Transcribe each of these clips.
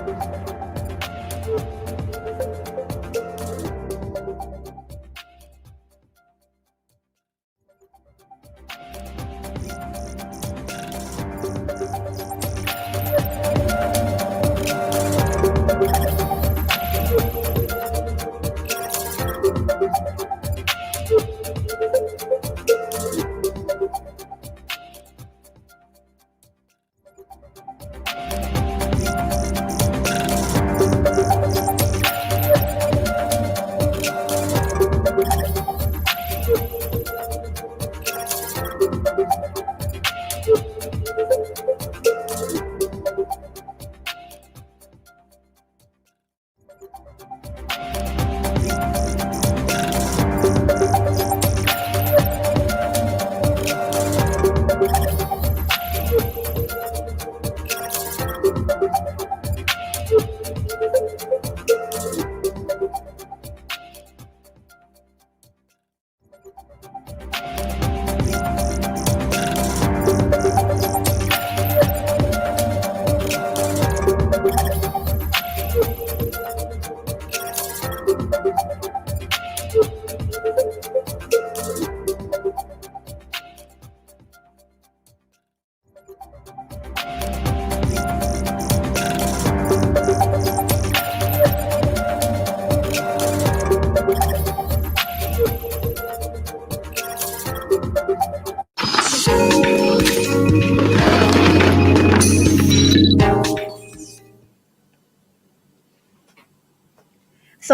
ส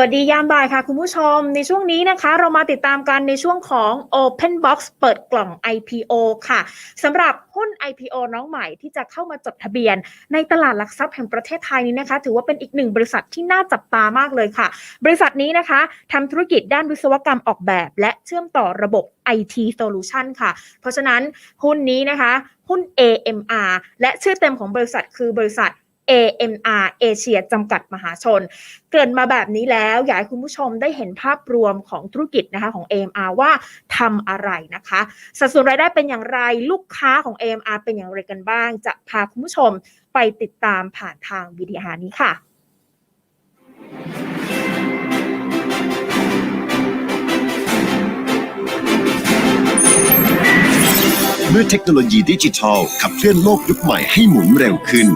วัสดียามบ่ายค่ะคุณผู้ชม ในช่วงนี้นะคะ เรามาติดตามกันในช่วงของ Open Box เปิดกล่อง IPO ค่ะสำหรับหุ้น IPO น้องใหม่ที่จะเข้ามาจดทะเบียน ในตลาดหลักทรัพย์แห่งประเทศไทยนี้นะคะ ถือว่าเป็นอีกหนึ่งบริษัทที่น่าจับตามากเลยค่ะ บริษัทนี้นะคะทำธุรกิจด้านวิศวกรรมออกแบบ และเชื่อมต่อระบบ IT Solution ค่ะ เพราะฉะนั้นหุ้นนี้นะคะ หุ้น AMR และชื่อเต็มของบริษัทคือบริษัท AMR เอเชียจำกัดมหาชน เกรินมาแบบนี้แล้วอยากให้คุณผู้ชมได้เห็นภาพรวมของธุรกิจนะคะของ AMR ว่าทำอะไรนะคะ สัดส่วนรายได้เป็นอย่างไรลูกค้าของ AMR เป็นอย่างไรกันบ้าง จะพาคุณผู้ชมไปติดตามผ่านทางวิดีโอนี้ค่ะเมื่อเทคโนโลยีดิจิทัลขับเคลื่อนโลกยุคใหม่ให้หมุนเร็วขึ้น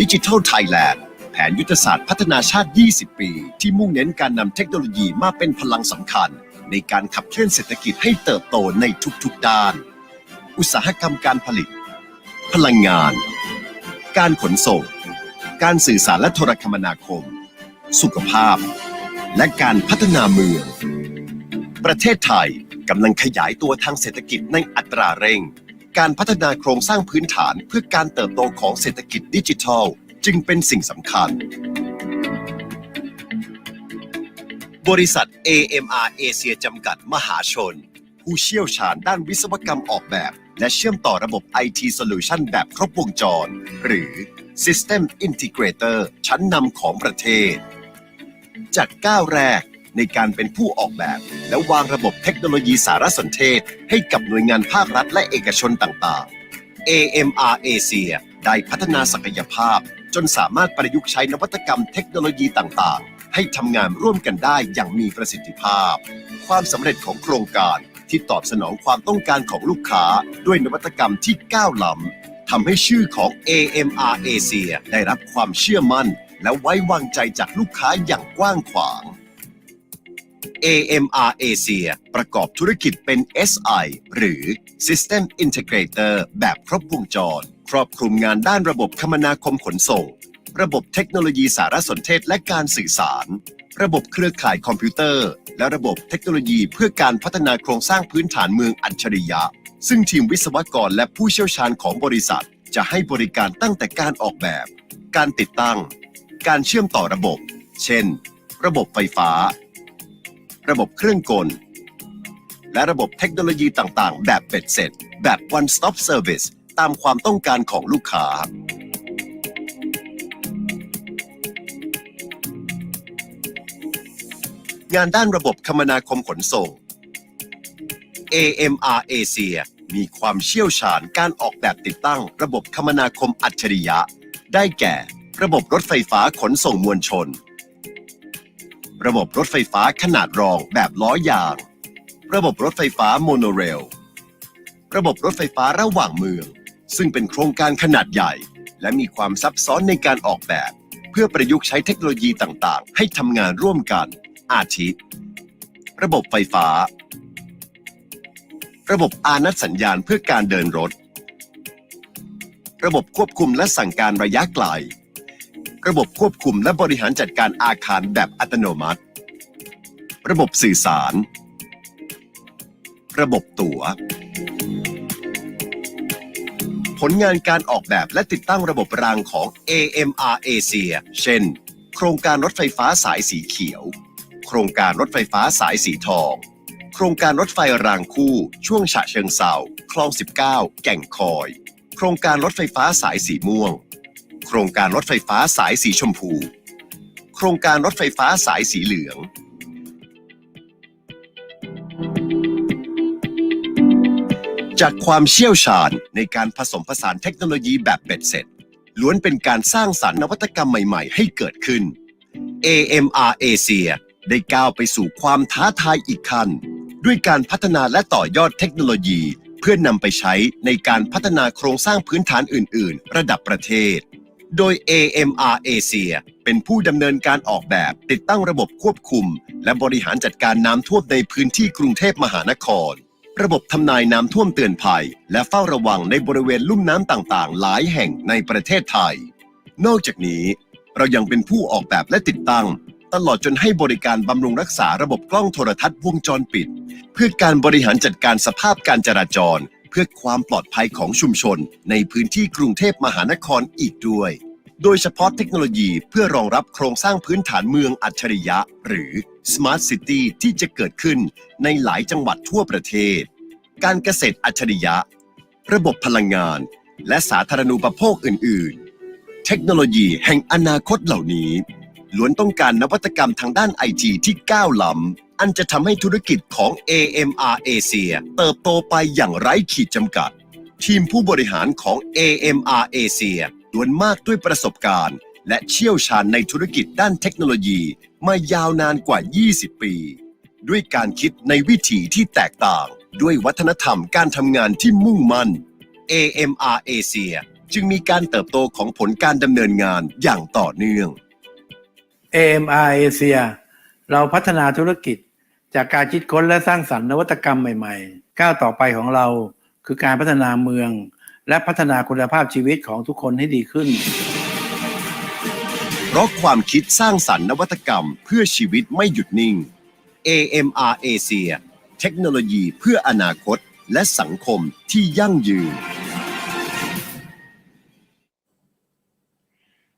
ดิจิทัลไทยแลนด์แผนยุทธศาสตร์พัฒนาชาติ 20 ปี ที่มุ่งเน้นการนำเทคโนโลยีมาเป็นพลังสำคัญ ในการขับเคลื่อนเศรษฐกิจให้เติบโตในทุกๆด้าน อุตสาหกรรมการผลิต พลังงาน การขนส่ง การสื่อสารและโทรคมนาคม สุขภาพ และการพัฒนาเมือง ประเทศไทยกำลังขยายตัวทางเศรษฐกิจในอัตราเร่ง การพัฒนาโครงสร้างพื้นฐานเพื่อการเติบโตของเศรษฐกิจดิจิทัล จึงเป็นสิ่งสำคัญ บริษัท AMR เอเชียจำกัดมหาชน ผู้เชี่ยวชาญด้านวิศวกรรมออกแบบ และเชื่อมต่อระบบ IT Solution แบบครบวงจร หรือ System Integrator ชั้นนำของประเทศ จากก้าวแรก ในการเป็นผู้ออกแบบ และวางระบบเทคโนโลยีสารสนเทศ ให้กับหน่วยงานภาครัฐและเอกชนต่างๆ AMR Asia ได้พัฒนาศักยภาพ จนสามารถประยุกต์ใช้นวัตกรรมเทคโนโลยีต่างๆ ให้ทำงานร่วมกันได้อย่างมีประสิทธิภาพ ความสำเร็จของโครงการที่ตอบสนองความต้องการของลูกค้าด้วยนวัตกรรมที่ก้าวล้ำทำให้ชื่อของ AMR Asia ได้รับความเชื่อมั่น และไว้วางใจจากลูกค้าอย่างกว้างขวาง AMR Asia ประกอบธุรกิจเป็น SI หรือ System Integrator แบบครบวงจร ครอบคลุมงานด้านระบบคมนาคมขนส่ง ระบบเทคโนโลยีสารสนเทศและการสื่อสาร ระบบเครือข่ายคอมพิวเตอร์ และระบบเทคโนโลยีเพื่อการพัฒนาโครงสร้างพื้นฐานเมืองอัจฉริยะ ซึ่งทีมวิศวกรและผู้เชี่ยวชาญของบริษัท จะให้บริการตั้งแต่การออกแบบ การติดตั้ง การเชื่อมต่อระบบ เช่น ระบบไฟฟ้า ระบบเครื่องกล และระบบเทคโนโลยีต่างๆ แบบเป็ดเสร็จ แบบ one stop service ตามความต้องการของลูกค้า งานด้านระบบคมนาคมขนส่ง AMR Asia มีความเชี่ยวชาญการออกแบบติดตั้ง ระบบคมนาคมอัจฉริยะ ได้แก่ ระบบรถไฟฟ้าขนส่งมวลชน ระบบรถไฟฟ้าขนาดรองแบบล้อยาง ระบบรถไฟฟ้าโมโนเรล ระบบรถไฟฟ้าระหว่างเมือง ซึ่งเป็นโครงการขนาดใหญ่ และมีความซับซ้อนในการออกแบบ เพื่อประยุกต์ใช้เทคโนโลยีต่างๆ ให้ทำงานร่วมกัน อาทิระบบไฟฟ้า ระบบอานัดสัญญาณเพื่อการเดินรถ ระบบควบคุมและสั่งการระยะไกล ระบบควบคุมและบริหารจัดการอาคารแบบอัตโนมัติ ระบบสื่อสาร ระบบตั๋ว ผลงานการออกแบบและติดตั้งระบบรางของ AMR Asia เช่น โครงการรถไฟฟ้าสายสีเขียว โครงการรถไฟฟ้าสายสีทอง โครงการรถไฟรางคู่ ช่วงฉะเชิงเซาคลอง 19 แก่งคอย โครงการรถไฟฟ้าสายสีม่วง โครงการรถไฟฟ้าสายสีชมพู โครงการรถไฟฟ้าสายสีเหลือง จากความเชี่ยวชาญในการผสมผสานเทคโนโลยีแบบเบ็ดเสร็จ ล้วนเป็นการสร้างสรรค์นวัตกรรมใหม่ๆ ให้เกิดขึ้น AMR Asia ได้ก้าวไปสู่ความท้าทายอีกขั้น ด้วยการพัฒนาและต่อยอดเทคโนโลยี เพื่อนำไปใช้ในการพัฒนาโครงสร้างพื้นฐานอื่น ๆ ระดับประเทศ โดย AMR Asia เป็นผู้ดำเนินการออกแบบ ติดตั้งระบบควบคุม และบริหารจัดการน้ำท่วมในพื้นที่กรุงเทพมหานคร ระบบทำนายน้ำท่วมเตือนภัย และเฝ้าระวังในบริเวณลุ่มน้ำต่างๆ หลายแห่งในประเทศไทย นอกจากนี้ เรายังเป็นผู้ออกแบบและติดตั้ง ตลอดจนให้บริการบำรุงรักษาระบบกล้องโทรทัศน์วงจรปิด เพื่อการบริหารจัดการสภาพการจราจร เพื่อความปลอดภัยของชุมชน ในพื้นที่กรุงเทพมหานครอีกด้วย โดยเฉพาะเทคโนโลยีเพื่อรองรับโครงสร้างพื้นฐานเมืองอัจฉริยะ หรือ Smart City ที่จะเกิดขึ้นในหลายจังหวัดทั่วประเทศ การเกษตรอัจฉริยะ ระบบพลังงาน และสาธารณูปโภคอื่น ๆ เทคโนโลยีแห่งอนาคตเหล่านี้ล้วนต้องการนวัตกรรมทางด้านไอทีที่ก้าวล้ำ อันจะทำให้ธุรกิจของ AMR Asia เติบโตไปอย่างไร้ขีดจำกัด ทีมผู้บริหารของ AMR Asia ล้วนมากด้วยประสบการณ์ และเชี่ยวชาญในธุรกิจด้านเทคโนโลยีมายาวนานกว่า 20 ปี ด้วยการคิดในวิถีที่แตกต่าง ด้วยวัฒนธรรมการทำงานที่มุ่งมั่น AMR Asia จึงมีการเติบโตของผลการดำเนินงานอย่างต่อเนื่อง AMR Asia เราพัฒนาธุรกิจ จากการคิดค้นและสร้างสรรค์นวัตกรรมใหม่ๆ ก้าวต่อไปของเราคือการพัฒนาเมือง และพัฒนาคุณภาพชีวิตของทุกคนให้ดีขึ้น เพราะความคิดสร้างสรรค์นวัตกรรมเพื่อชีวิตไม่หยุดนิ่ง AMR Asia เทคโนโลยีเพื่ออนาคตและสังคมที่ยั่งยืน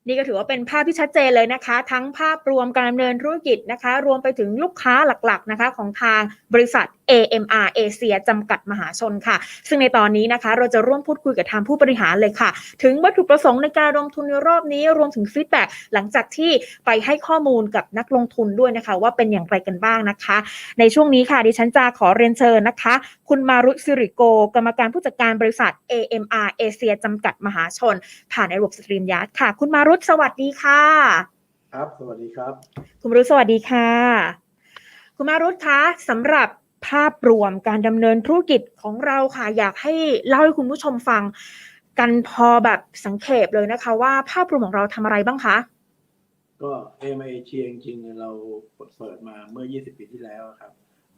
นี่ก็ถือว่าเป็นภาพที่ชัดเจนเลยนะคะ ทั้งภาพรวมการดำเนินธุรกิจนะคะ รวมไปถึงลูกค้าหลักๆนะคะของทางบริษัท AMR Asia จำกัดมหาชนค่ะ ซึ่งในตอนนี้นะคะ เราจะร่วมพูดคุยกับทางผู้บริหารเลยค่ะ ถึงวัตถุประสงค์ในการลงทุนในรอบนี้รวมถึงฟีดแบ็กหลังจากที่ไปให้ข้อมูลกับนักลงทุนด้วยนะคะ ว่าเป็นอย่างไรกันบ้างนะคะ ในช่วงนี้ค่ะ ดิฉันจะขอเรียนเชิญนะคะ คุณมารุสิริโก กรรมการผู้จัดการบริษัท AMR Asia จำกัดมหาชน ผ่านในระบบสตรีมยาร์ดค่ะ คุณมารุตสวัสดีค่ะ ครับ สวัสดีครับ คุณมารุตสวัสดีค่ะ คุณมารุตคะสำหรับ ภาพรวมการดำเนินธุรกิจของเราค่ะ อยากให้เล่าให้คุณผู้ชมฟัง กันพอแบบสังเขปเลยนะคะ ว่าภาพรวมของเราทำอะไรบ้างคะ ก็ AMR Asia จริงๆเราเปิดมาเมื่อ 20 ปีที่แล้วครับ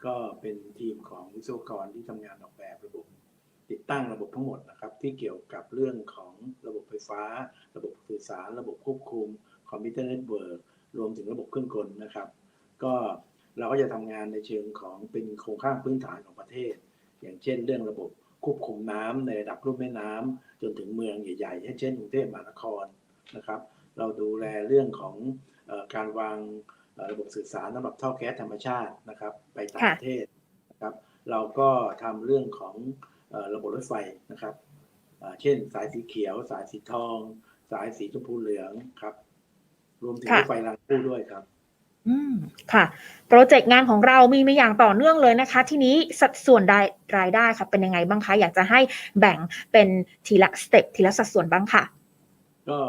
ก็เป็นทีมของวิศวกรที่ทำงานออกแบบระบบติดตั้งระบบทั้งหมดนะครับ ที่เกี่ยวกับเรื่องของระบบไฟฟ้า ระบบสื่อสาร ระบบควบคุมคอมพิวเตอร์เน็ตเวิร์กรวมถึงระบบเครื่องกลนะครับ ก็ เราก็จะทำงานในเชิงของเป็นโครงข้างพื้นฐานของประเทศ อย่างเช่น เรื่องระบบควบคุมน้ำในระดับรุ่มแม่น้ำจนถึงเมืองใหญ่ๆเช่นกรุงเทพมหานครนะครับ เราดูแลเรื่องของเออการวางเอ่อระบบสื่อสารสำหรับท่อแก๊สธรรมชาตินะครับ ไปต่างค่ะประเทศนะครับ เราก็ทำเรื่องของเออระบบรถไฟนะครับเอ่อเช่นสายสีเขียว สายสีทอง สายสีชมพูเหลืองครับ รวมถึงค่ะรถไฟรางคู่ด้วยครับ อืมค่ะโปรเจกต์งานของเรามีมาอย่างต่อเนื่องเลยนะคะ ทีนี้สัดส่วนรายรายได้ค่ะเป็นยังไงบ้างคะ อยากจะให้แบ่งเป็นทีละสเต็ปทีละสัดส่วนบ้างค่ะ ก็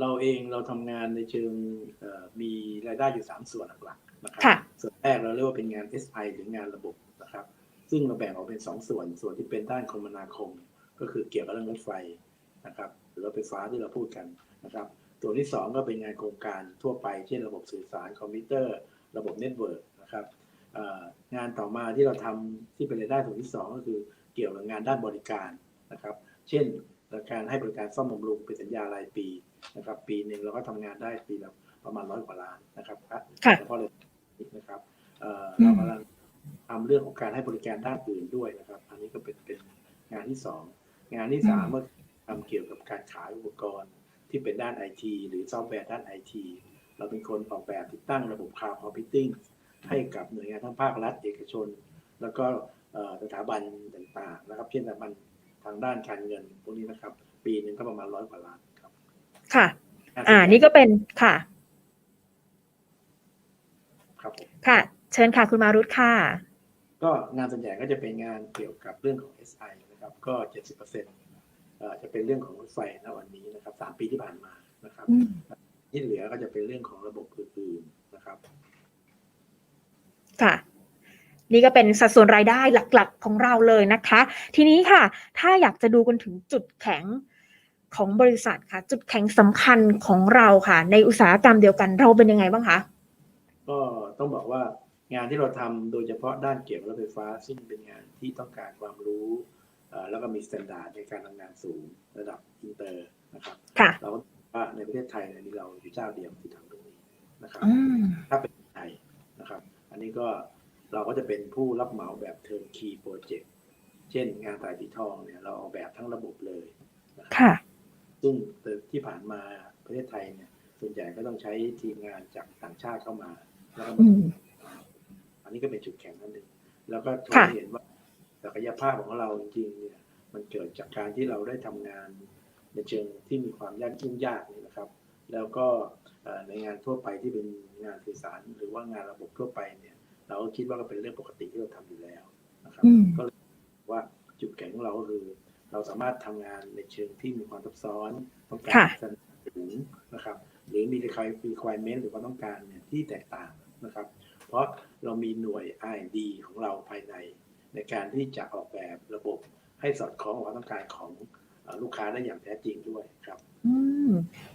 เราเองเราทำงานในเชิงเอ่อมีรายได้อยู่สามส่วนหลักๆนะครัค่ะส่วนแรกเราเรียกว่าเป็นงาน SI หรืองานระบบนะครับ ซึ่งเราแบ่งออกเป็นสองส่วนส่วนที่เป็นด้านคมนาคม ก็คือเกี่ยวกับเรื่องรถไฟนะครับ หรือรถไฟฟ้าที่เราพูดกันนะครับ ตัวที่สองก็เป็นงานโครงการทั่วไป เช่นระบบสื่อสารคอมพิวเตอร์ ระบบเน็ตเวิร์กนะครับเอ่องานต่อมาที่เราทำที่เป็นรายได้ส่วนที่สองก็คือเกี่ยวกับงานด้านบริการนะครับ เช่นการให้บริการซ่อมบำรุงเป็นสัญญารายปีนะครับ ปีหนึ่งเราก็ทำงานได้ปีละประมาณร้อยกว่าล้านนะครับค่ะเฉพาะเลยนะครับเอ่อเรากำลังทำเรื่องของการให้บริการด้านอื่นด้วยนะครับ อันนี้ก็เป็นเป็นงานที่สองงานที่สามอืมก็ทำเกี่ยวกับการขายอุปกรณ์ ที่เป็นด้านไอทีหรือซอฟต์แวร์ด้านไอทีเราเป็นคนออกแบบติดตั้งระบบ Cloud Computing ให้กับหน่วยงานทั้งภาครัฐเอกชน แล้วก็เอ่อสถาบันต่างๆนะครับเช่นสถาบันทางด้านการเงินพวกนี้นะครับ ปีหนึ่งก็ประมาณร้อยกว่าล้านครับ ค่ะ อ่า นี่ก็เป็นค่ะ ครับผมค่ะ เชิญค่ะคุณมารุตค่ะ ก็งานส่วนใหญ่ก็จะเป็นงานเกี่ยวกับเรื่องของ SI นะครับ ก็70%เอ่อ จะเป็นเรื่องของรถไฟณวันนี้นะครับสามปีที่ผ่านมานะครับอืมที่เหลือก็จะเป็นเรื่องของระบบอื่นๆนะครับ ค่ะนี่ก็เป็นสัดส่วนรายได้หลักๆ ของเราเลยนะคะ ทีนี้ค่ะ ถ้าอยากจะดูกันถึงจุดแข็งของบริษัทค่ะ จุดแข็งสำคัญของเราค่ะ ในอุตสาหกรรมเดียวกันเราเป็นยังไงบ้างคะก็ต้องบอกว่างานที่เราทำโดยเฉพาะด้านเกี่ยวกับรถไฟฟ้า ซึ่งเป็นงานที่ต้องการความรู้เอ่อ แล้วก็มีมาตรฐานในการทำงานสูงระดับอินเตอร์นะครับค่ะเราก็บอกว่าในประเทศไทยเนี่ยมีเราอยู่เจ้าเดียวที่ทำตรงนี้นะครับอืมถ้าเป็นไทยนะครับ อันนี้ก็เราก็จะเป็นผู้รับเหมาแบบเทิร์นคีโปรเจกต์เช่นงานสายสีทองเนี่ยเราออกแบบทั้งระบบเลยนะครับค่ะซึ่งที่ผ่านมาประเทศไทยเนี่ยส่วนใหญ่ก็ต้องใช้ทีมงานจากต่างชาติเข้ามาแล้วก็อืมอันนี้ก็เป็นจุดแข็งนั่นเองแล้วก็ทค่ะเห็นว่า ศักยภาพของเราจริงๆเนี่ยมันเกิดจากการที่เราได้ทำงานในเชิงที่มีความยากยุ่งยากนี่นะครับ แล้วก็เอ่อในงานทั่วไปที่เป็นงานสื่อสารหรือว่างานระบบทั่วไปเนี่ยเราก็คิดว่าก็เป็นเรื่องปกติที่เราทำอยู่แล้วนะครับอืมก็เลยว่าจุดแข็งของเราก็คือ เราสามารถทำงานในเชิงที่มีความซับซ้อนต้องการค่ะสนับสนุนนะครับหรือมี requirement หรือความต้องการเนี่ยที่แตกต่างนะครับ เพราะเรามีหน่วย R&D ของเราภายใน ในการที่จะออกแบบระบบให้สอดคล้องกับความต้องการของลูกค้าได้อย่างแท้จริงด้วยครับอืม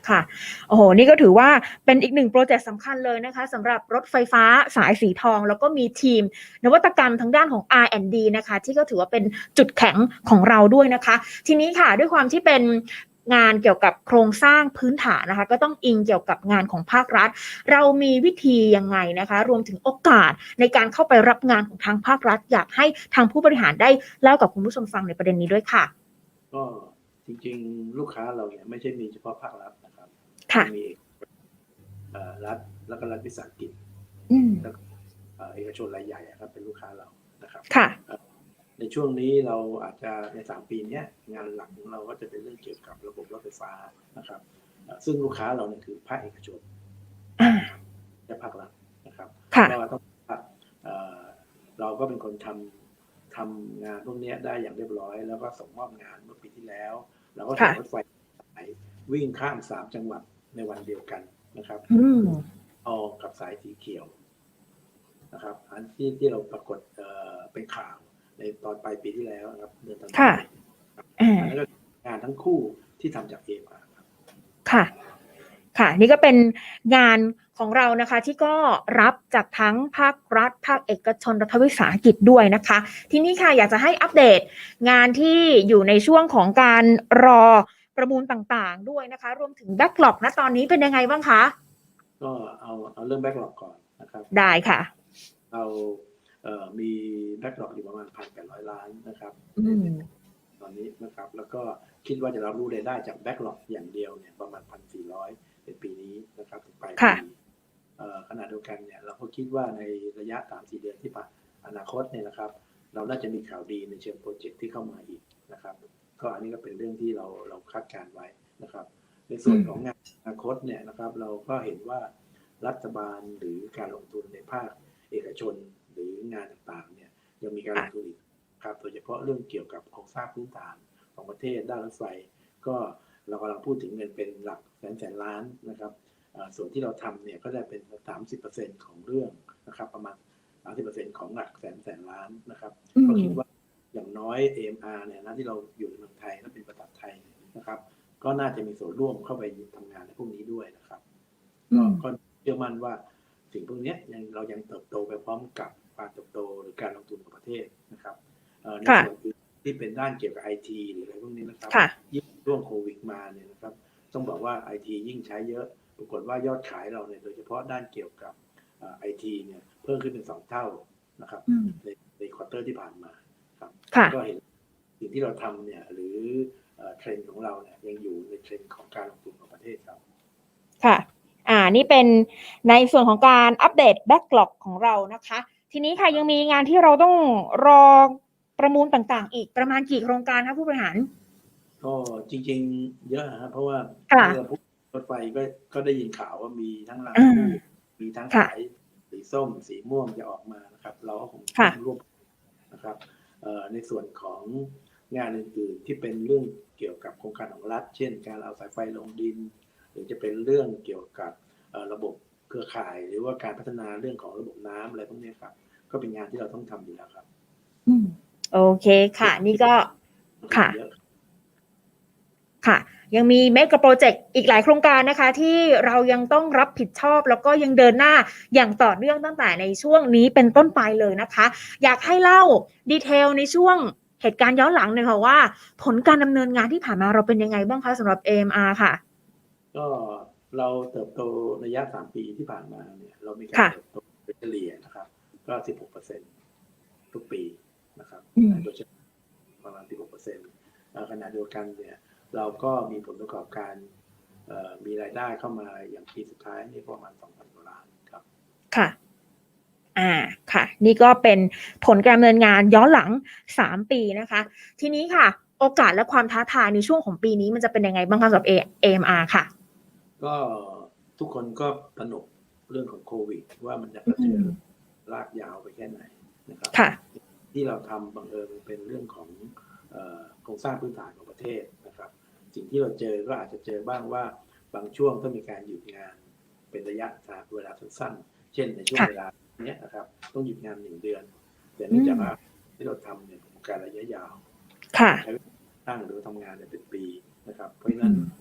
ค่ะโอ้โหนี่ก็ถือว่าเป็นอีกหนึ่งโปรเจกต์สำคัญเลยนะคะสำหรับรถไฟฟ้าสายสีทอง แล้วก็มีทีม นวัตกรรมทางด้านของ R&D นะคะ ที่ก็ถือว่าเป็นจุดแข็งของเราด้วยนะคะ ทีนี้ค่ะด้วยความที่เป็น งานเกี่ยวกับโครงสร้างพื้นฐานนะคะ ก็ต้องอิงเกี่ยวกับงานของภาครัฐ เรามีวิธียังไงนะคะ รวมถึงโอกาสในการเข้าไปรับงานของทางภาครัฐ อยากให้ทางผู้บริหารได้เล่ากับคุณผู้ชมฟังในประเด็นนี้ด้วยค่ะ ก็จริงๆ ลูกค้าเราเนี่ยไม่ใช่มีเฉพาะภาครัฐนะครับค่ะมีเอ่อรัฐแล้วก็รัฐวิสาหกิจอืมเอ่อเอกชนรายใหญ่อะครับเป็นลูกค้าเรานะครับค่ะ ในช่วงนี้เราอาจจะในสามปีเนี้ยงานหลักของเราก็จะเป็นเรื่องเกี่ยวกับระบบรถไฟฟ้านะครับเอ่อซึ่งลูกค้าเราเนี่ยคือภาคเอกชนอ่าและภาครัฐนะครับค่ะก็ต้องบอกว่าเอ่อเราก็เป็นคนทำทำงานพวกเนี้ยได้อย่างเรียบร้อย แล้วก็ส่งมอบงานเมื่อปีที่แล้วเราก็ส่งค่ะรถไฟสายวิ่งข้ามสามจังหวัดในวันเดียวกันนะครับอืมออกับสายสีเขียวนะครับอันที่ที่เราปรากฏเอ่อเป็นข่าว ในตอนปลายปีที่แล้วนะครับเดือนธันวาค่ะคมครับอ่าอันนั้นก็งานทั้งคู่ที่ทำจากเอมาครับค่ะ ค่ะ นี่ก็เป็นงานของเรานะคะที่ก็รับจากทั้งภาครัฐ ภาคเอกชนรัฐวิสาหกิจด้วยนะคะ ทีนี้ค่ะอยากจะให้อัปเดตงานที่อยู่ในช่วงของการรอประมูลต่างๆ ด้วยนะคะ รวมถึงแบ็กหลอกนะตอนนี้เป็นยังไงบ้างคะ ก็เอาเอาเรื่องแบ็กหลอกก่อนนะครับ ได้ค่ะเราเอ่อ มีแบ็กหลอกอยู่ประมาณพันแปดร้อยล้านนะครับอืมตอนนี้นะครับแล้วก็คิดว่าจะรับรู้รายได้จากแบ็กหลอกอย่างเดียวเนี่ยประมาณพันสี่ร้อยในปีนี้นะครับถึงปลายค่ะปีเอ่อขณะเดียวกันเนี่ยเราก็คิดว่าในระยะสามสี่เดือนที่ผ่านอนาคตเนี่ยนะครับ เราน่าจะมีข่าวดีในเชิงโปรเจกต์ที่เข้ามาอีกนะครับ ก็อันนี้ก็เป็นเรื่องที่เราเราคาดการณ์ไว้นะครับ ในส่วนของงานอนาคตเนี่ยนะครับ เราก็เห็นว่ารัฐบาลหรือการลงทุนในภาคเอกชน หรืองานต่างๆเนี่ยยังมีการลงทุนอีกครับโดยเฉพาะเรื่องเกี่ยวกับโครงสร้างพื้นฐานของประเทศด้านรถไฟ ก็เรากำลังพูดถึงเงินเป็นหลักแสนแสนล้านนะครับอ่าส่วนที่เราทำเนี่ยก็ได้เป็น 30%ของเรื่องนะครับ ประมาณ 30%ของหลักแสนแสนล้านนะครับอืมก็คิดว่าอย่างน้อย AMR เนี่ยนะที่เราอยู่ในเมืองไทยและเป็นประเทศไทยนะครับ ก็น่าจะมีส่วนร่วมเข้าไปทำงานในพวกนี้ด้วยนะครับอืก็มก็เชื่อมั่นว่า สิ่งพวกเนี้ยยังเรายังเติบโตไปพร้อมกับการเติบโตหรือการลงทุนของประเทศนะครับเอ่อในค่ะส่วนอื่นที่เป็นด้านเกี่ยวกับไอทีหรืออะไรพวกนี้นะครับค่ะยิ่งช่วงโควิดมาเนี่ยนะครับต้องบอกว่าไอทียิ่งใช้เยอะปรากฏว่ายอดขายเราเนี่ยโดยเฉพาะด้านเกี่ยวกับไอทีเนี่ยเพิ่มขึ้นเป็นสองเท่านะครับอืมในในควอเตอร์ที่ผ่านมาครับค่ะก็เห็นสิ่งที่เราทำเนี่ยหรือเอ่อเทรนด์ของเราเนี่ยยังอยู่ในเทรนด์ของการลงทุนของประเทศครับค่ะ อ่านี่เป็นในส่วนของการอัปเดตแบ็กหลอกของเรานะคะ ทีนี้ค่ะยังมีงานที่เราต้องรอประมูลต่างๆ อีกประมาณกี่โครงการคะผู้บริหาร ก็จริงๆ เยอะฮะเพราะว่าค่ะเมื่อพูดรถไฟก็ก็ได้ยินข่าวว่ามีทั้งรางอืมคู่มีทั้งค่ะสายสีส้ม สีม่วงจะออกมานะครับ เราก็คงค่ะร่วมนะครับเอ่อในส่วนของงานอื่นๆที่เป็นเรื่องเกี่ยวกับโครงการของรัฐ เช่น การเอาสายไฟลงดิน หรือจะเป็นเรื่องเกี่ยวกับเอ่อระบบเครือข่าย หรือว่าการพัฒนาเรื่องของระบบน้ำอะไรพวกนี้ครับ ก็เป็นงานที่เราต้องทำอยู่แล้วครับ อืมโอเคค่ะ นี่ก็ค่ะเยอะค่ะ ยังมีเมกะโปรเจกต์อีกหลายโครงการนะคะ ที่เรายังต้องรับผิดชอบ แล้วก็ยังเดินหน้าอย่างต่อเนื่องตั้งแต่ในช่วงนี้เป็นต้นไปเลยนะคะ อยากให้เล่าดีเทลในช่วงเหตุการณ์ย้อนหลังหน่อยค่ะว่า ผลการดำเนินงานที่ผ่านมาเราเป็นยังไงบ้างคะสำหรับ AMR ค่ะ ก็เราเติบโตระยะสามปีที่ผ่านมาเนี่ย เรามีการค่ะเติบโตเฉลี่ยนะครับ ก็สิบหกเปอร์เซ็นทุกปีนะครับอืมโดยเฉลี่ยประมาณสิบหกเปอร์เซ็นต์ขณะเดียวกันเนี่ย เราก็มีผลประกอบการเอ่อมีรายได้เข้ามาอย่างปีสุดท้ายนี่ประมาณสองพันกว่าล้านครับ ค่ะอ่าค่ะ นี่ก็เป็นผลการดำเนินงานย้อนหลัง 3 ปีนะคะ ทีนี้ค่ะ โอกาสและความท้าทายในช่วงของปีนี้มันจะเป็นยังไงบ้างคะสำหรับ A- AMR ค่ะ ก็ทุกคนก็ตระหนกเรื่องของโควิด ว่ามันจะกระเทือนอืมลากยาวไปแค่ไหนนะครับค่ะที่เราทำบังเอิญมันเป็นเรื่องของเอ่อโครงสร้างพื้นฐานของประเทศนะครับ สิ่งที่เราเจอก็อาจจะเจอบ้างว่าบางช่วงต้องมีการหยุดงานเป็นระยะเวลาสั้นๆ เช่นในช่วงค่ะเวลาเนี้ยนะครับ ต้องหยุดงานหนึ่งเดือน แต่เนื่องจากว่าที่เราทำเนี่ยเป็นการระยะยาวค่ะใช้เวลาตั้งหรือทำงานเนี่ยเป็นปีนะครับ เพราะฉะนั้นหลัง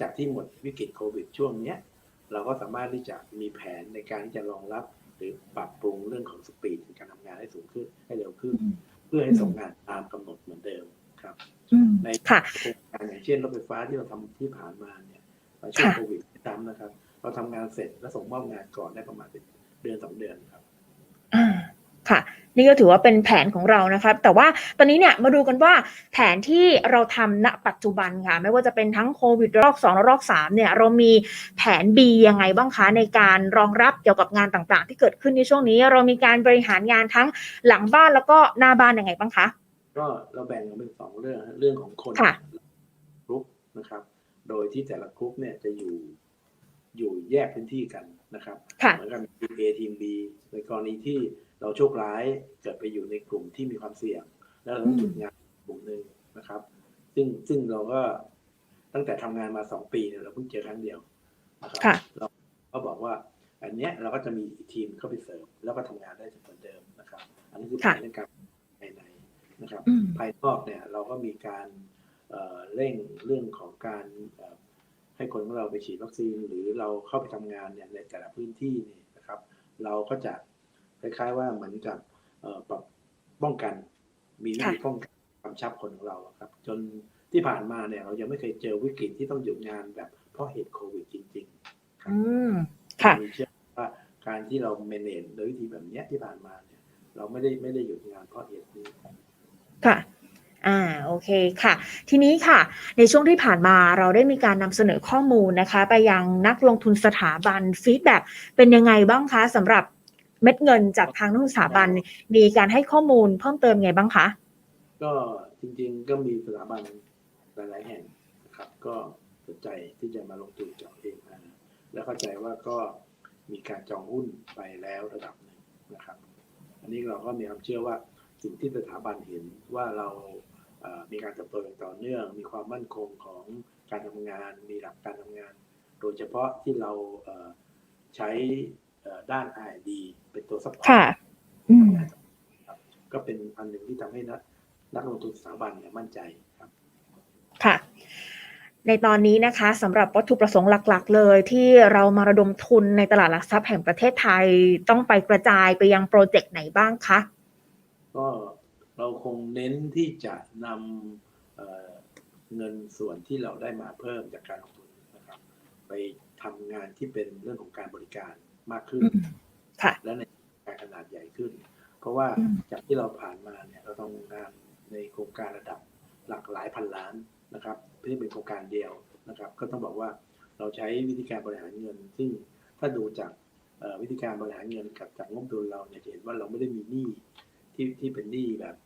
จากที่หมดวิกฤตโควิดช่วงเนี้ยเราก็สามารถที่จะมีแผนในการที่จะรองรับ หรือปรับปรุงเรื่องของสปีดในการทำงานให้สูงขึ้นให้เร็วขึ้นอืมเพื่อให้ส่งงานตามกำหนดเหมือนเดิมครับอืมในค่ะโครงการอย่างเช่นรถไฟฟ้าที่เราทำที่ผ่านมาเนี่ยตอนช่วงค่ะโควิดจำนะครับ เราทำงานเสร็จและส่งมอบงานก่อนได้ประมาณเดือนสองเดือนครับอ่า ค่ะ นี่ก็ถือว่าเป็นแผนของเรานะครับ แต่ว่าตอนนี้เนี่ยมาดูกันว่าแผนที่เราทำณปัจจุบันค่ะ ไม่ว่าจะเป็นทั้งโควิดรอบ2และรอบ3เนี่ยเรามีแผน B ยังไงบ้างคะในการรองรับเกี่ยวกับงานต่างๆ ที่เกิดขึ้นในช่วงนี้ เรามีการบริหารงานทั้งหลังบ้านแล้วก็หน้าบ้านยังไงบ้างคะก็เราแบ่งออกเป็นสองเรื่องฮะเรื่องของคนค่ะกรุ๊ปนะครับ โดยที่แต่ละกรุ๊ปเนี่ยจะอยู่ อยู่แยกพื้นที่กันนะครับค่ะเหมือนกับทีม A ทีม B ในกรณีที่เราโชคร้ายเกิดไปอยู่ในกลุ่มที่มีความเสี่ยง แล้วเราต้องหยุดงานกลุ่มหนึ่งนะครับ ซึ่งซึ่งเราก็ตั้งแต่ทำงานมาสองปีเนี่ยเราเพิ่งเจอครั้งเดียวนะครัค่ะเราก็บอกว่า อันเนี้ยเราก็จะมีอีกทีมเข้าไปเสริมแล้วก็ทำงานได้เหมือนเดิมนะครับ อันนี้คือแผค่ะนในการภายในนะครับอืมภายนอกเนี่ยเราก็มีการเอ่อเร่งเรื่องของการเอ่อ ให้คนของเราไปฉีดวัคซีน หรือเราเข้าไปทำงานเนี่ยในแต่ละพื้นที่เนี่ยนะครับ เราก็จะคล้ายๆว่าเหมือนกับเอ่อปรับป้องกัน มีวิธีค่ะป้องกันกำชับคนของเราครับ จนที่ผ่านมาเนี่ย เรายังไม่เคยเจอวิกฤตที่ต้องหยุดงานแบบเพราะเหตุโควิดจริง ๆ ครับอืมค่ะมีเชื่อว่าการที่เราเมเนจโดยวิธีแบบเนี้ยที่ผ่านมาเนี่ย เราไม่ได้ไม่ได้หยุดงานเพราะเหตุนี้ครับค่ะ อ่าโอเคค่ะ ทีนี้ค่ะ ในช่วงที่ผ่านมาเราได้มีการนำเสนอข้อมูลนะคะ ไปยังนักลงทุนสถาบันฟีดแบ็เป็นยังไงบ้างคะสำหรับเม็ดเงินจากทางนักลงทุนสถาบันมีการให้ข้อมูลเพิ่มเติมไงบ้างคะ ก็จริงๆก็มีสถาบันหลายๆแห่งนะครับ ก็สนใจที่จะมาลงทุนกับเองนะแล้วเข้าใจว่าก็มีการจองหุ้นไปแล้วระดับหนึ่งนะครับ อันนี้เราก็มีความเชื่อว่าสิ่งที่สถาบันเห็นว่าเรา มีการเติบโตอย่างต่อเนื่อง มีความมั่นคงของการทำงาน มีหลักการทำงาน โดยเฉพาะที่เราเอ่อใช้เอ่อด้าน R&D เป็นตัวซัพพอร์ตค่ะอืมครับก็เป็นอันหนึ่งที่ทำให้นักนักลงทุนสถาบันเนี่ยมั่นใจครับ ค่ะ ในตอนนี้นะคะสำหรับวัตถุประสงค์หลัก ๆ เลยที่เรามาระดมทุนในตลาดหลักทรัพย์แห่งประเทศไทยต้องไปกระจายไปยังโปรเจกต์ไหนบ้างคะ ก็ เราคงเน้นที่จะนำเอ่อเงินส่วนที่เราได้มาเพิ่มจากการลงทุนนะครับ ไปทำงานที่เป็นเรื่องของการบริการมากขึ้นอืมค่ะและในการขนาดใหญ่ขึ้น เพราะว่าอืมจากที่เราผ่านมาเนี่ยเราทำงานในโครงการระดับหลักหลายพันล้านนะครับไม่ได้เป็นโครงการเดียวนะครับ ก็ต้องบอกว่าเราใช้วิธีการบริหารเงิน ซึ่งถ้าดูจากเอ่อวิธีการบริหารเงินกับจากงบดุลเราเนี่ยจะเห็นว่าเราไม่ได้มีหนี้ที่ที่เป็นหนี้แบบ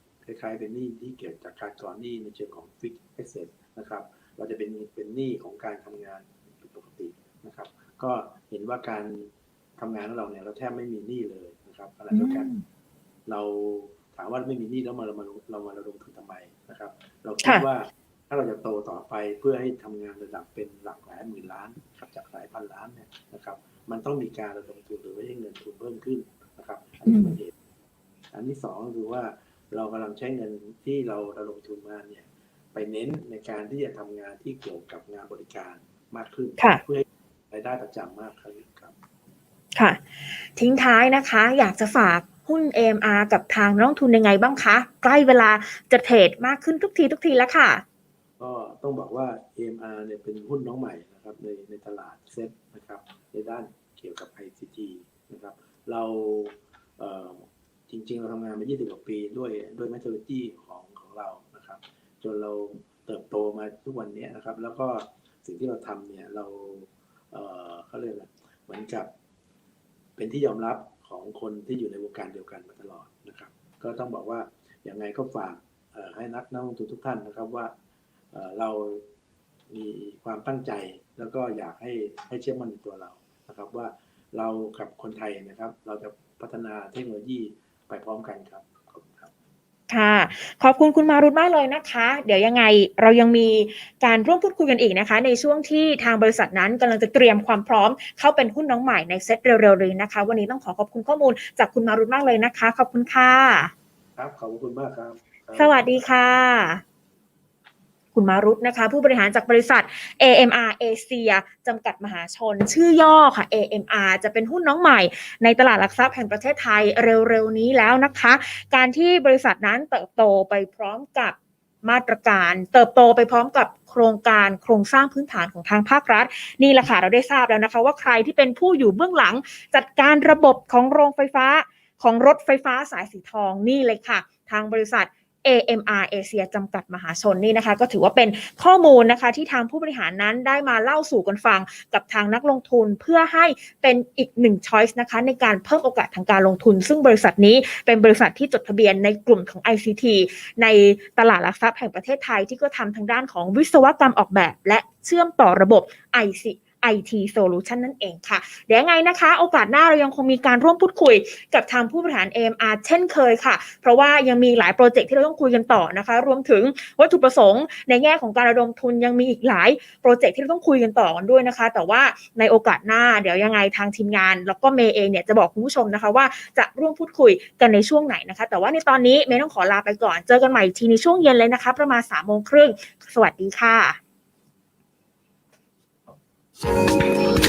คล้ายๆเป็นหนี้ที่เกิดจากการก่อนหนี้ในเชิงของ fixed asset นะครับเราจะเป็นเป็นหนี้ของการทำงานผิดปกตินะครับ ก็เห็นว่าการทำงานของเราเนี่ยเราแทบไม่มีหนี้เลยนะครับขณะเดียวกัน เราถามว่าไม่มีหนี้แล้วมาเรามาเรามาระดมทุนทำไมนะครับ เราคิดว่าถ้าเราจะโตต่อไปเพื่อให้ทำงานระดับเป็นหลักหลายหมื่นล้านครับจากหลายพันล้านเนี่ยนะครับ มันต้องมีการระดมทุนหรือว่าให้เงินทุนเพิ่มขึ้นนะครับ อันนี้เป็นเหตุอันที่สองก็คือว่า เรากำลังใช้เงินที่เราระดมทุนมาเนี่ยไปเน้นในการที่จะทำงานที่เกี่ยวกับงานบริการมากขึ้นค่ะเพื่อให้รายได้ประจำมากขึ้นครับ ค่ะ ทิ้งท้ายนะคะ อยากจะฝากหุ้น AMR กับทางนักลงทุนยังไงบ้างคะ ใกล้เวลาจะเทรดมากขึ้นทุกทีทุกทีแล้วค่ะ ก็ต้องบอกว่า AMR เนี่ยเป็นหุ้นน้องใหม่นะครับในในตลาดเซ็ตนะครับ ในด้านเกี่ยวกับ ICT นะครับ เราเอ่อ จริง ๆ เราทำงานมา 20 กว่าปีด้วยด้วย maturity ของของเรานะครับ จนเราเติบโตมาทุกวันนี้นะครับ แล้วก็สิ่งที่เราทำเนี่ยเราเอ่อเขาเรียกอะไรเหมือนกับ เป็นที่ยอมรับของคนที่อยู่ในวงการเดียวกันมาตลอดนะครับ ก็ต้องบอกว่าอย่างไงก็ฝากให้นักนักลงทุนทุกท่านนะครับว่าเรามีความตั้งใจแล้วก็อยากให้ให้เชื่อมั่นในตัวเรานะครับว่าเรากับคนไทยนะครับ เราจะพัฒนาเทคโนโลยี ไปพร้อมกันครับขอบคุณครับค่ะขอบคุณคุณมารุธมากเลยนะคะ เดี๋ยวยังไงเรายังมีการร่วมพูดคุยกันอีกนะคะ ในช่วงที่ทางบริษัทนั้นกำลังจะเตรียมความพร้อม เข้าเป็นหุ้นน้องใหม่ในเซ็ตเร็วๆเลยนะคะ วันนี้ต้องขอขอบคุณข้อมูลจากคุณมารุธมากเลยนะคะ ขอบคุณค่ะ ครับขอบคุณมากครับครับสวัสดีค่ะ คุณมารุธนะคะ ผู้บริหารจากบริษัท AMR Asia จำกัดมหาชน ชื่อย่อค่ะ AMR จะเป็นหุ้นน้องใหม่ในตลาดหลักทรัพย์แห่งประเทศไทยเร็วๆนี้แล้วนะคะ การที่บริษัทนั้นเติบโตไปพร้อมกับมาตรการเติบโตไปพร้อมกับโครงการโครงสร้างพื้นฐานของทางภาครัฐ นี่แหละค่ะเราได้ทราบแล้วนะคะ ว่าใครที่เป็นผู้อยู่เบื้องหลัง จัดการระบบของโรงไฟฟ้าของรถไฟฟ้าสายสีทองนี่เลยค่ะ ทางบริษัท AMR Asia จำกัดมหาชนนี่นะคะก็ถือว่าเป็นข้อมูลนะคะที่ทางผู้บริหารนั้นได้มาเล่าสู่กันฟังกับทางนักลงทุนเพื่อให้เป็นอีกหนึ่งช้อยส์นะคะในการเพิ่มโอกาสทางการลงทุน ซึ่งบริษัทนี้เป็นบริษัทที่จดทะเบียนในกลุ่มของ ICT ในตลาดหลักทรัพย์แห่งประเทศไทยที่ก็ทำทางด้านของวิศวกรรมออกแบบ และเชื่อมต่อระบบ IC IT Solution นั่นเองค่ะ เดี๋ยวไงนะคะ โอกาสหน้าเรายังคงมีการร่วมพูดคุยกับทางผู้บริหาร AMR เช่นเคยค่ะ เพราะว่ายังมีหลายโปรเจกต์ที่เราต้องคุยกันต่อนะคะ รวมถึงวัตถุประสงค์ในแง่ของการระดมทุนยังมีอีกหลายโปรเจกต์ที่เราต้องคุยกันต่อกันด้วยนะคะ แต่ว่าในโอกาสหน้าเดี๋ยวยังไงทางทีมงาน แล้วก็เมย์เองเนี่ยจะบอกคุณผู้ชมนะคะว่าจะร่วมพูดคุยกันในช่วงไหนนะคะ แต่ว่าในตอนนี้เมย์ต้องขอลาไปก่อน เจอกันใหม่ทีในช่วงเย็นเลยนะคะ ประมาณ3ามโมงครึ่ง สวัสดีค่ะ Thank you.